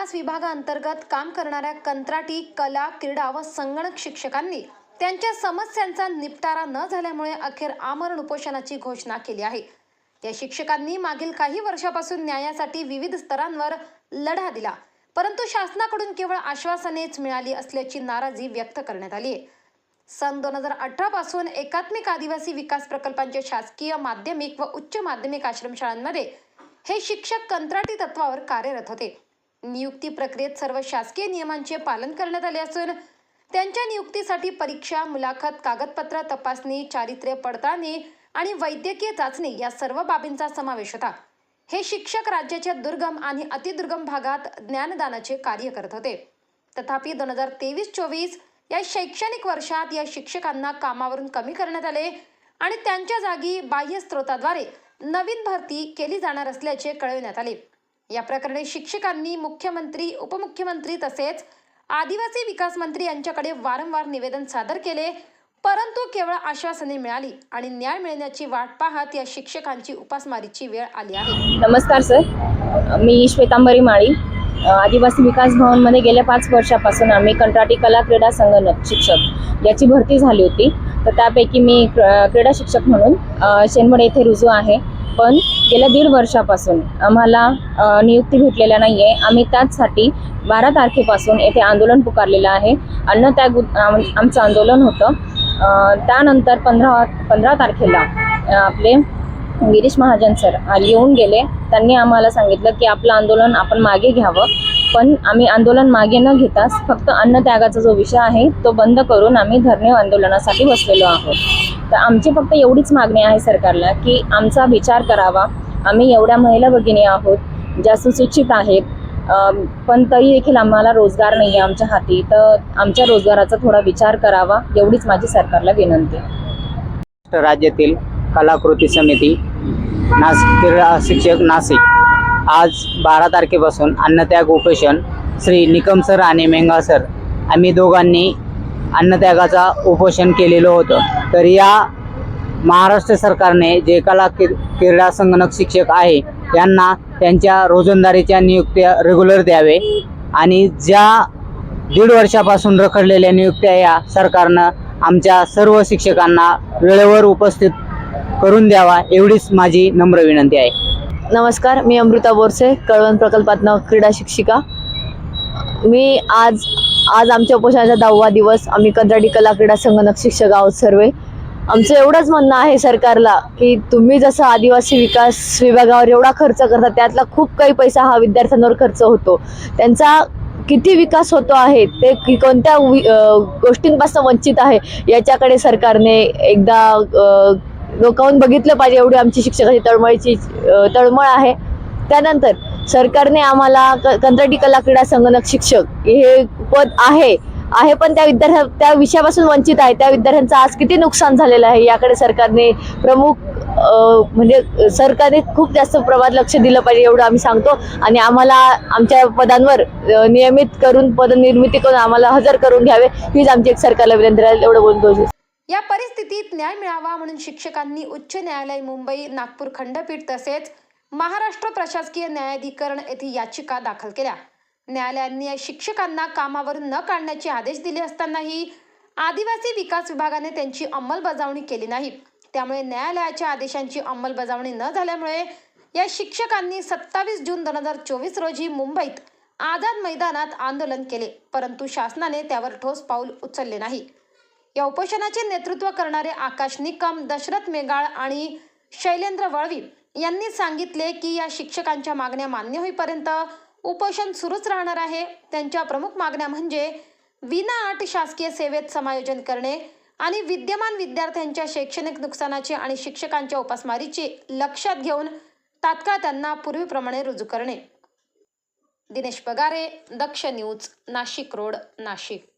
विकास विभागाअंतर्गत काम करणाऱ्या कंत्राटी कला क्रीडा व संगणक शिक्षकांनी त्यांच्या समस्यांचा निपटारा न झाल्यामुळे अखेर आमरण उपोषणाची घोषणा केली आहे. या शिक्षकांनी मागील काही वर्षापासून न्यायासाठी विविध स्तरांवर लढा दिला परंतु शासनाकडून केवळ आश्वासनेच मिळाली असल्याची नाराजी व्यक्त करण्यात आली आहे. सन दोन हजार अठरा पासून एकात्मिक आदिवासी विकास प्रकल्पांच्या शासकीय माध्यमिक व उच्च माध्यमिक आश्रमशाळांमध्ये हे शिक्षक कंत्राटी तत्वावर कार्यरत होते. नियुक्ती प्रक्रियेत सर्व शासकीय नियमांचे पालन करण्यात आले असून त्यांच्या नियुक्तीसाठी परीक्षा मुलाखत कागदपत्र तपासणी चारित्र्य पडताळणी आणि वैद्यकीय चाचणी या सर्व बाबींचा समावेश होता. हे शिक्षक राज्याच्या दुर्गम आणि अतिदुर्गम भागात ज्ञानदानाचे कार्य करत होते. तथापि दोन हजार तेवीस चोवीस या शैक्षणिक वर्षात या शिक्षकांना कामावरून कमी करण्यात आले आणि त्यांच्या जागी बाह्य स्त्रोताद्वारे नवीन भरती केली जाणार असल्याचे कळविण्यात आले. या प्रकरणी शिक्षकांनी मुख्यमंत्री उपमुख्यमंत्री तसेच आदिवासी विकास मंत्री यांच्याकडे वारंवार निवेदन सादर केले परंतु केवळ आश्वासने मिळाली आणि न्याय मिळण्याची वाट पाहत या शिक्षकांची उपासमारीची वेळ आली आहे. नमस्कार सर. मी श्वेतांबरी माळी. आदिवासी विकास भवनमध्ये गेल्या पाच वर्षापासून आम्ही कंत्राटी कला क्रीडा संगणक शिक्षक याची भरती झाली होती. तर त्यापैकी मी क्रीडा शिक्षक म्हणून अ, शेनवड येथे रुजू आहे. पण गेल्या दीड वर्षापासून आम्हाला नियुक्ती भेटलेल्या नाही आहे आम्ही त्याचसाठी बारा तारखेपासून येथे आंदोलन पुकारलेलं आहे. अन्न त्याग आम- आमचं आंदोलन होतं. त्यानंतर पंधरा पंधरा तारखेला आपले गिरीश महाजन सर येऊन गेले. त्यांनी आम्हाला सांगितलं की आपलं आंदोलन आपण मागे घ्यावं. पण आम्ही आंदोलन मागे न घेताच फक्त अन्नत्यागाचा जो विषय आहे तो बंद करून आम्ही धरणे आंदोलनासाठी बसलेलो आहोत. तर आमची फक्त एवढीच मागणी आहे सरकारला की आमचा विचार करावा. आम्ही एवढ्या महिला भगिनी आहोत ज्या सुशिक्षित आहेत पण तरी देखील आम्हाला रोजगार नाही आहे आमच्या हाती. तर आमच्या रोजगाराचा थोडा विचार करावा एवढीच माझी सरकारला विनंती महाराष्ट्र राज्यातील कलाकृती समिती नाशिक क्रीडा शिक्षक नाशिक आज बारा तारखेपासून अन्नत्याग उपोषण श्री निकम सर आणि मेंगा सर. आम्ही दोघांनी अन्नत्यागाचा उपोषण केलेलं होतं. तर या महाराष्ट्र सरकारने जे कला क्री- क्रीडा संगणक शिक्षक आहे यांना त्यांच्या रोजंदारीच्या नियुक्त्या रेग्युलर द्यावे आणि ज्या दीड वर्षापासून रखडलेल्या नियुक्त्या या सरकारनं आमच्या सर्व शिक्षकांना वेळेवर उपस्थित करून द्यावा एवढीच माझी नम्र विनंती आहे. नमस्कार मी अमृता बोरसे कळवण प्रकल्पातनं क्रीडा शिक्षिका. मी आज आज आमच्या उपोषणाचा दहावा दिवस. आम्ही कंत्राटी कला क्रीडा संगणक शिक्षक आहोत सर्व. आमचं एवढंच म्हणणं आहे सरकारला की तुम्ही जसं आदिवासी विकास विभागावर एवढा खर्च करता त्यातला खूप काही पैसा हा विद्यार्थ्यांवर खर्च होतो. त्यांचा किती विकास होतो आहे ते कोणत्या वि- गोष्टींपासून वंचित आहे याच्याकडे सरकारने एकदा लोकांहून बघितलं पाहिजे एवढी आमची शिक्षकाची तळमळीची तळमळ आहे. त्यानंतर सरकारने आम्हाला क- कंत्राटी कला क्रीडा संगणक शिक्षक हे पद आहे आहे पण त्या विद्यार्थ्या त्या विषयापासून वंचित आहे. त्या विद्यार्थ्यांचं आज किती नुकसान झालेलं आहे याकडे सरकारने प्रमुख म्हणजे सरकारने खूप जास्त प्रमाणात लक्ष दिलं पाहिजे एवढं आम्ही सांगतो. आणि आम्हाला आमच्या पदांवर नियमित करून पदनिर्मिती करून आम्हाला हजर करून घ्यावे हीच आमची एक सरकारला विनंती राहील. एवढं बोलतो या परिस्थितीत न्याय मिळावा म्हणून शिक्षकांनी उच्च न्यायालय मुंबई नागपूर खंडपीठ तसेच महाराष्ट्र प्रशासकीय न्यायाधिकरण येथे याचिका दाखल केल्या. न्यायालयांनी या शिक्षकांना कामावरून न काढण्याचे आदेश दिले असतानाही आदिवासी विकास विभागाने त्यांची अंमलबजावणी केली नाही. त्यामुळे न्यायालयाच्या आदेशांची अंमलबजावणी न झाल्यामुळे या शिक्षकांनी सत्तावीस जून दोन हजार चोवीस रोजी मुंबईत आझाद मैदानात आंदोलन केले परंतु शासनाने त्यावर ठोस पाऊल उचलले नाही. या उपोषणाचे नेतृत्व करणारे आकाश निकम दशरथ मेगाळ आणि शैलेंद्र वळवी यांनी सांगितले की या शिक्षकांच्या मागण्या मान्य होईपर्यंत उपोषण सुरूच राहणार आहे. त्यांच्या प्रमुख मागण्या म्हणजे विना अट शासकीय सेवेत समायोजन करणे आणि विद्यमान विद्यार्थ्यांच्या शैक्षणिक नुकसानाचे आणि शिक्षकांच्या उपासमारीचे लक्षात घेऊन तात्काळ त्यांना पूर्वीप्रमाणे रुजू करणे. Dinesh Pagare Daksh news Nashik road Nashik.